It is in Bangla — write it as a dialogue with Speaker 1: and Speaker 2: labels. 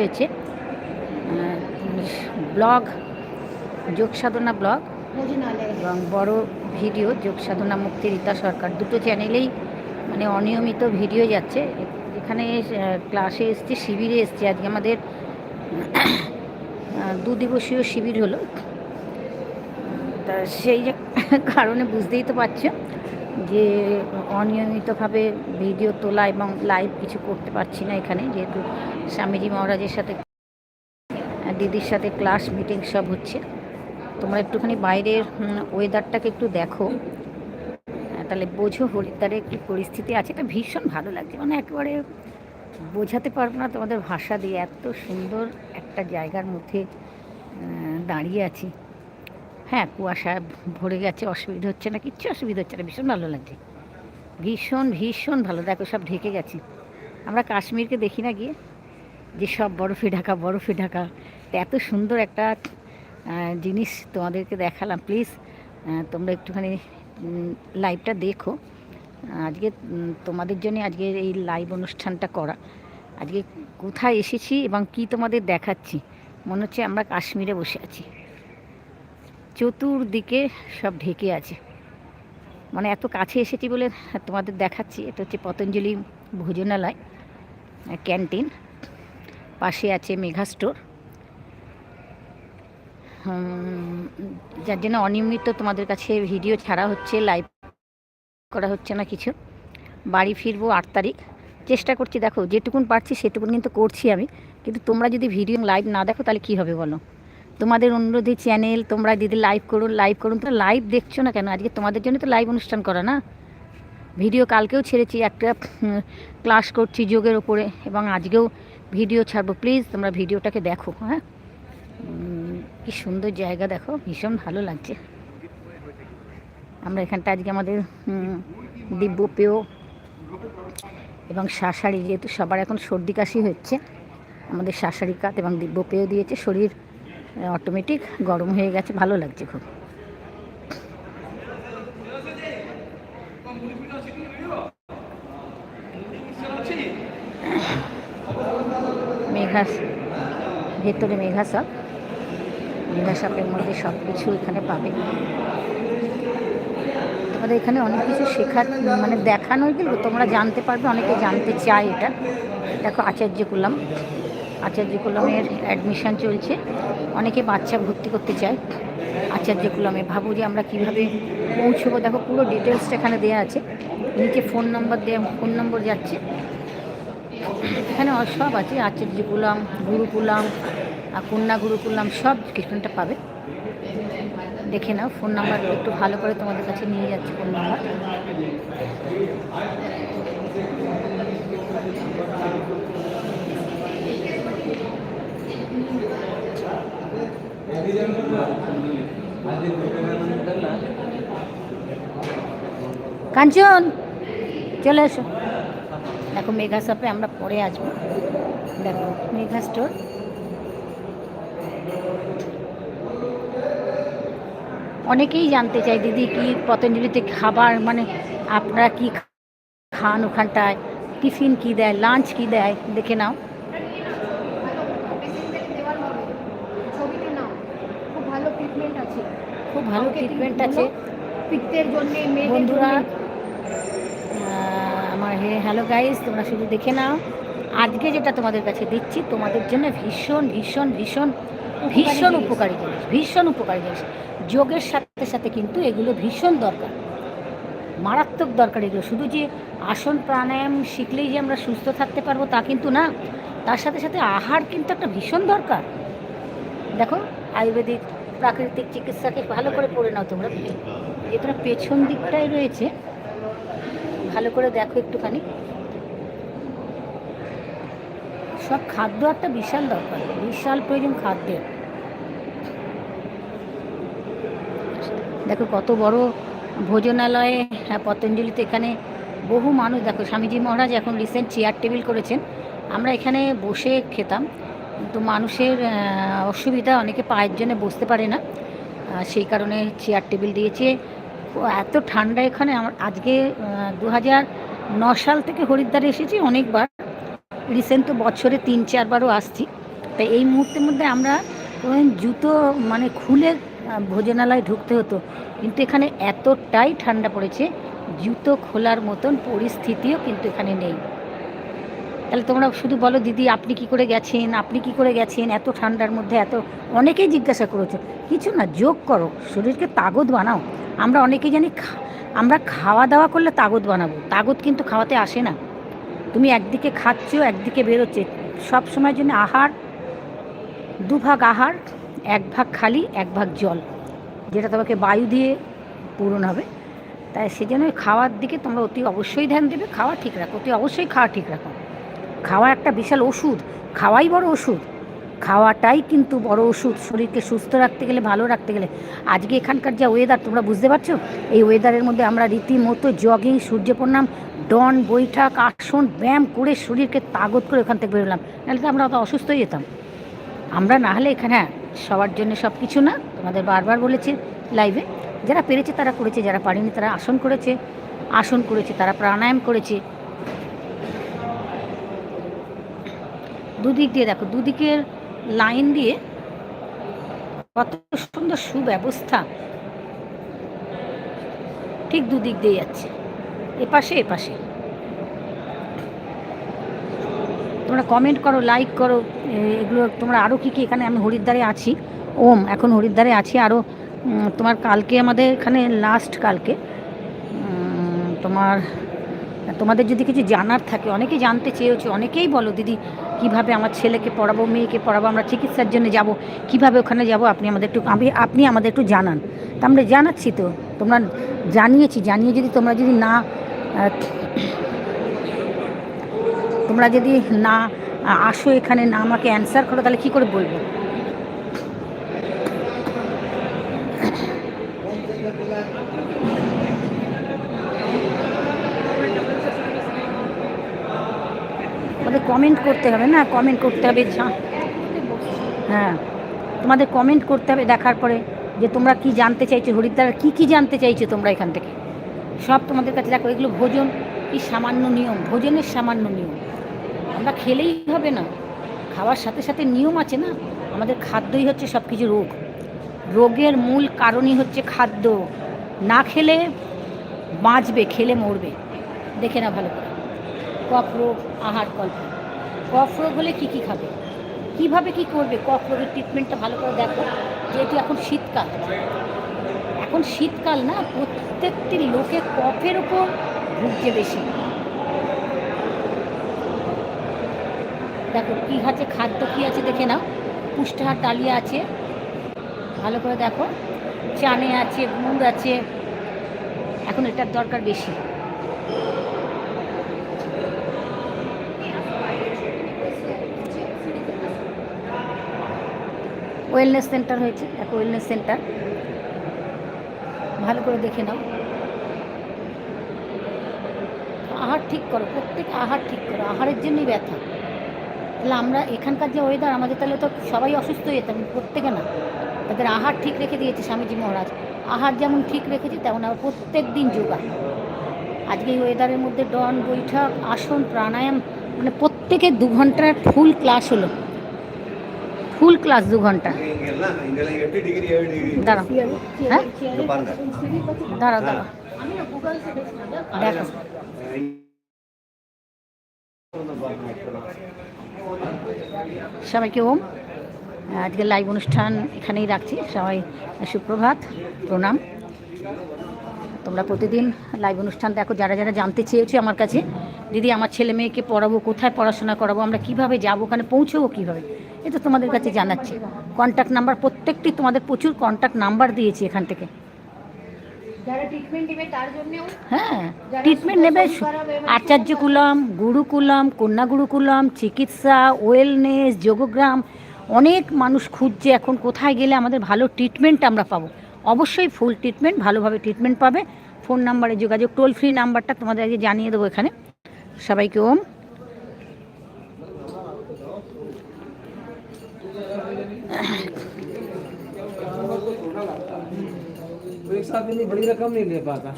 Speaker 1: হয়েছে। ব্লগ, যোগ সাধনা ব্লগ এবং বড় ভিডিও, যোগ সাধনা মুক্তি রীতা সরকার। দুটো চ্যানেলেই মানে অনিয়মিত ভিডিও যাচ্ছে। এখানে ক্লাসে এসছে, শিবিরে এসছে। আজকে আমাদের দু দিবসীয় শিবির হলো। তা সেই কারণে বুঝতেই তো পারছ। যে অনিয়মিতভাবে ভিডিও তোলা এবং লাইভ কিছু করতে পারছি না এখানে, যেহেতু স্বামীজি মহারাজের সাথে দিদির সাথে ক্লাস মিটিং সব হচ্ছে। তোমরা একটুখানি বাইরের ওয়েদারটাকে একটু দেখো। তাহলে বোঝো হরিদ্বারে কি পরিস্থিতি আছে। এটা ভীষণ ভালো লাগছে। মানে একেবারে বোঝাতে পারব না তোমাদের ভাষা দিয়ে। এত সুন্দর একটা জায়গার মধ্যে দাঁড়িয়ে আছি। হ্যাঁ কুয়াশা ভরে গেছে, অসুবিধা হচ্ছে না, কিচ্ছু অসুবিধা হচ্ছে না, ভীষণ ভালো লাগছে। ভীষণ ভীষণ ভালো, দেখো সব ঢেকে গেছে। আমরা কাশ্মীরকে দেখি না গিয়ে, যে সব বরফে ঢাকা বরফে ঢাকা। এত সুন্দর একটা জিনিস তোমাদেরকে দেখালাম। প্লিজ তোমরা একটুখানি লাইভটা দেখো। আজকে তোমাদের জন্য আজকে এই লাইভ অনুষ্ঠানটা করা। আজকে কোথায় এসেছি এবং কি তোমাদের দেখাচ্ছি? মনে হচ্ছে আমরা কাশ্মীরে বসে আছি। চতুর্দিকে সব ঢেকে আছে। মানে এত কাছে এসেছি বলে তোমাদের দেখাচ্ছি। এটা হচ্ছে পতঞ্জলি ভোজনালয় ক্যান্টিন। পাশে আছে মেঘা স্টোর। যার জন্য অনিয়মিত তোমাদের কাছে ভিডিও ছাড়া হচ্ছে, লাইভ করা হচ্ছে না কিছু। বাড়ি ফিরবো আট তারিখ। চেষ্টা করছি, দেখো, যেটুকুন পারছি সেটুকুন কিন্তু করছি আমি। কিন্তু তোমরা যদি ভিডিও লাইভ না দেখো, তাহলে কী হবে বলো? তোমাদের অনুরোধে চ্যানেল তোমরা দিদি লাইভ করুন লাইভ করুন তোমরা লাইভ দেখছ না কেন? আজকে তোমাদের জন্য তো লাইভ অনুষ্ঠান করা না? ভিডিও কালকেও ছেড়েছি, একটা ক্লাস করছি যোগের ওপরে, এবং আজকেও ভিডিও ছাড়বো। প্লিজ তোমরা ভিডিওটাকে দেখো হ্যাঁ? কি সুন্দর জায়গা দেখো, ভীষণ ভালো লাগছে। আমরা এখানটা আজকে আমাদের দিব্য পেয় এবং শাঁসারি যেহেতু সবার এখন সর্দি কাশি হচ্ছে, আমাদের শাঁসারি কাত এবং দিব্য পেয় দিয়েছে, শরীর অটোমেটিক গরম হয়ে গেছে, ভালো লাগছে খুব। মেঘা, ভেতরে মেঘা সাপ মেঘা সাপের মধ্যে সব কিছু এখানে পাবে। তোমাদের এখানে অনেক কিছু শেখার মানে দেখানোই গেল তোমরা জানতে পারবে, অনেকে জানতে চায় এটা। দেখো, আচার্য কুলাম। আচার্য কুলামের অ্যাডমিশান চলছে। অনেকে বাচ্চা ভর্তি করতে চায়। আচার্য কুলামে ভাবো যে আমরা কীভাবে পৌঁছবো। দেখো পুরো ডিটেলসটা এখানে দেওয়া আছে। নিচে ফোন নম্বর দেওয়া ফোন নম্বর যাচ্ছে। এখানে সব আছে। আচার্য কুলাম গুরুকুলাম আর কন্যা গুরুকুলাম সব কিছুটা পাবে। দেখে নাও ফোন নাম্বার একটু ভালো করে তোমাদের কাছে নিয়ে যাচ্ছে ফোন নাম্বার কাঞ্চন, চলে এসো। দেখো মেঘা শপে আমরা পরে আসব দেখো, মেঘা স্টোর অনেকেই জানতে চায়, দিদি, কি পতঞ্জলিতে খাবার? মানে আপনারা কি খান ওখানটায়? টিফিন কি দেয়? লাঞ্চ কি দেয়? দেখে নাও
Speaker 2: দেওয়ার হবে ছবিতে নাও খুব ভালো ট্রিটমেন্ট আছে
Speaker 1: খুব ভালো ট্রিটমেন্ট আছে।
Speaker 2: পিত্তের জন্য
Speaker 1: বন্ধুরা আমার হে হ্যালো গাইস তোমরা শুধু দেখে নাও। আজকে যেটা তোমাদের কাছে দিচ্ছি তোমাদের জন্য ভীষণ ভীষণ ভীষণ ভীষণ। উপকারী জিনিস ভীষণ উপকারী জিনিস। যোগের সাথে সাথে কিন্তু এগুলো ভীষণ দরকার। মারাত্মক দরকার এগুলো। শুধু যে আসন প্রাণায়াম শিখলেই যে আমরা সুস্থ থাকতে পারব তা কিন্তু না। তার সাথে সাথে আহার কিন্তু একটা ভীষণ দরকার। দেখো আয়ুর্বেদিক প্রাকৃতিক চিকিৎসাকে ভালো করে পড়ে নাও তোমরা। তোমরা পেছন দিকটাই রয়েছে। ভালো করে দেখো একটুখানি। সব খাদ্য একটা বিশাল দরকার, বিশাল প্রয়োজন খাদ্যের। দেখো কত বড় ভোজনালয়ে হ্যাঁ পতঞ্জলিতে এখানে বহু মানুষ, দেখো স্বামীজি মহারাজ এখন রিসেন্ট চেয়ার টেবিল করেছেন। আমরা এখানে বসে খেতাম। কিন্তু মানুষের অসুবিধা অনেকে পায়ের জন্য বসতে পারে না। সেই কারণে চেয়ার টেবিল দিয়েছে। এত ঠান্ডা এখানে আমার, আজকে দু সাল থেকে হরিদ্বারে এসেছি অনেকবার। রিসেন্ট তো বছরে তিন চারবারও আসছি। তাই এই মুহূর্তের মধ্যে আমরা জুতো মানে খুলে ভোজনালয়ে ঢুকতে হতো। কিন্তু এখানে এতটাই ঠান্ডা পড়েছে, জুতো খোলার মতন পরিস্থিতিও কিন্তু এখানে নেই। তাহলে তোমরা শুধু বলো, দিদি, আপনি কি করে গেছেন? আপনি কি করে গেছেন? এত ঠান্ডার মধ্যে এত অনেকেই জিজ্ঞাসা করেছ। কিছু না, যোগ করো। শরীরকে তাগদ বানাও। আমরা অনেকেই জানি আমরা খাওয়া দাওয়া করলে তাগদ বানাবো। তাগদ কিন্তু খাওয়াতে আসে না। তুমি একদিকে খাচ্ছ, একদিকে বেরোচ্ছে। সব সময়ের জন্য আহার, দুভাগ আহার, এক ভাগ খালি, এক ভাগ জল, যেটা তোমাকে বায়ু দিয়ে পূরণ হবে। তাই সেজন্য খাওয়ার দিকে তোমরা অতি অবশ্যই ধ্যান দেবে। খাওয়া ঠিক রাখো, অতি অবশ্যই খাওয়া ঠিক রাখো। খাওয়া একটা বিশাল ওষুধ, খাওয়াই বড় ওষুধ। খাওয়াটাই কিন্তু বড় ওষুধ, শরীরকে সুস্থ রাখতে গেলে, ভালো রাখতে গেলে। আজকে এখানকার যা ওয়েদার তোমরা বুঝতে পারছ? এই ওয়েদারের মধ্যে আমরা রীতিমতো জগিং সূর্য প্রণাম ডন, বৈঠক, আসন, ব্যায়াম করে শরীরকে তাগত করে ওখান থেকে বেরোলাম। নাহলে তো আমরা অত অসুস্থ হয়ে যেতাম আমরা না হলে এখানে হ্যাঁ সবার জন্য সব কিছু না, তোমাদের বারবার বলেছি লাইভে যারা পেরেছে তারা করেছে, যারা পারেনি তারা আসন করেছে। আসন করেছে, তারা প্রাণায়াম করেছে। দুদিক দিয়ে দেখো, দুদিকের লাইন দিয়ে কত সুন্দর সুব্যবস্থা। ঠিক দুদিক দিয়ে যাচ্ছে। এপাশে এপাশে তোমরা কমেন্ট করো লাইক করো এগুলো তোমরা আরও কী কী এখানে আমি হরিদ্বারে আছি। ওম, এখন হরিদ্বারে আছি আরও তোমার কালকে আমাদের এখানে লাস্ট কালকে। তোমার, তোমাদের যদি কিছু জানার থাকে অনেকেই জানতে চেয়েছো অনেকেই বলো, দিদি কীভাবে আমার ছেলেকে পড়াবো, মেয়েকে পড়াবো, আমরা চিকিৎসার জন্য যাব, কীভাবে ওখানে যাব, আপনি আমাদের একটু, আমি, আপনি আমাদের একটু জানান। তা আমরা জানাচ্ছি তো, তোমরা জানিয়েছি, জানিয়ে যদি তোমরা যদি না তোমরা যদি না আসো এখানে, না আমাকে অ্যান্সার করো, তাহলে কী করে বলব? তোমাদের কমেন্ট করতে হবে না? কমেন্ট করতে হবে হ্যাঁ। তোমাদের কমেন্ট করতে হবে দেখার পরে যে তোমরা কি জানতে চাইছো হরিদ্বার কি কি জানতে চাইছো তোমরা এখান থেকে। সব তোমাদের কাছে দেখো, এগুলো ভোজন কি সামান্য নিয়ম? ভোজনের সামান্য নিয়ম। আমরা খেলেই হবে না। খাওয়ার সাথে সাথে নিয়ম আছে না? আমাদের খাদ্যই হচ্ছে সব কিছু রোগ। রোগের মূল কারণই হচ্ছে খাদ্য। না খেলে বাঁচবে, খেলে মরবে। দেখে না ভালো করে। কফ রোগ আহার কল্প কফ রোগ হলে কী কী খাবে? কীভাবে কি করবে? কফ রোগের ট্রিটমেন্টটা ভালো করে দেখো যেহেতু এখন শীতকাল। এখন শীতকাল না, প্রত্যেকটি লোকে কফের ওপর ভুগছে বেশি। দেখো, কী আছে? খাদ্য কী আছে দেখে নাও। পুষ্টাহার ডালিয়া আছে। ভালো করে দেখো। চানে আছে, গুড় আছে। এখন এটার দরকার বেশি। ওয়েলনেস সেন্টার হয়েছে, এক ওয়েলনেস সেন্টার ভালো করে দেখে নাও। আহার ঠিক করো, প্রত্যেক আহার ঠিক করো, আহারের জন্যই ব্যথা। তাহলে আমরা এখানকার যে ওয়েদার আমাদের তাহলে তো সবাই অসুস্থ হয়ে যেতাম প্রত্যেকে না। তাদের আহার ঠিক রেখে দিয়েছে স্বামীজি মহারাজ। আহার যেমন ঠিক রেখেছে, তেমন আবার প্রত্যেক দিন যোগা। আজকে এই ওয়েদারের মধ্যে ডন বৈঠক, আসন, প্রাণায়াম মানে প্রত্যেকে দু ঘণ্টার ফুল ক্লাস হলো। ফুল ক্লাস দু
Speaker 3: ঘণ্টা।
Speaker 1: দাঁড়াও। হ্যাঁ? দাঁড়াও দাঁড়াও। সবাইকে ওম। আজকে লাইভ অনুষ্ঠান এখানেই রাখছি। সবাই, সুপ্রভাত, প্রণাম। তোমরা প্রতিদিন লাইভ অনুষ্ঠান দেখো। যারা যারা জানতে চেয়েছো আমার কাছে দিদি আমার ছেলে মেয়েকে পড়াবো কোথায় পড়াশোনা করাবো আমরা কীভাবে যাব ওখানে পৌঁছবো কীভাবে? এটা তোমাদের কাছে জানাচ্ছি। কন্ট্যাক্ট নাম্বার প্রত্যেকটি তোমাদের প্রচুর কন্ট্যাক্ট নাম্বার দিয়েছি এখান থেকে। হ্যাঁ ট্রিটমেন্ট নেবে আচার্য কুলম গুরুকুলম কন্যা গুরুকুলম চিকিৎসা ওয়েলনেস যোগগ্রাম অনেক মানুষ খুঁজছে এখন কোথায় গেলে আমাদের ভালো ট্রিটমেন্ট আমরা পাবো। অবশ্যই ফুল ট্রিটমেন্ট ভালোভাবে ট্রিটমেন্ট পাবে। ফোন নাম্বারে যোগাযোগ টোল ফ্রি নাম্বারটা তোমাদের আগে জানিয়ে দেবো এখানে। সবাইকে ওম
Speaker 4: एक साथ इतनी बड़ी रकम नहीं ले पाता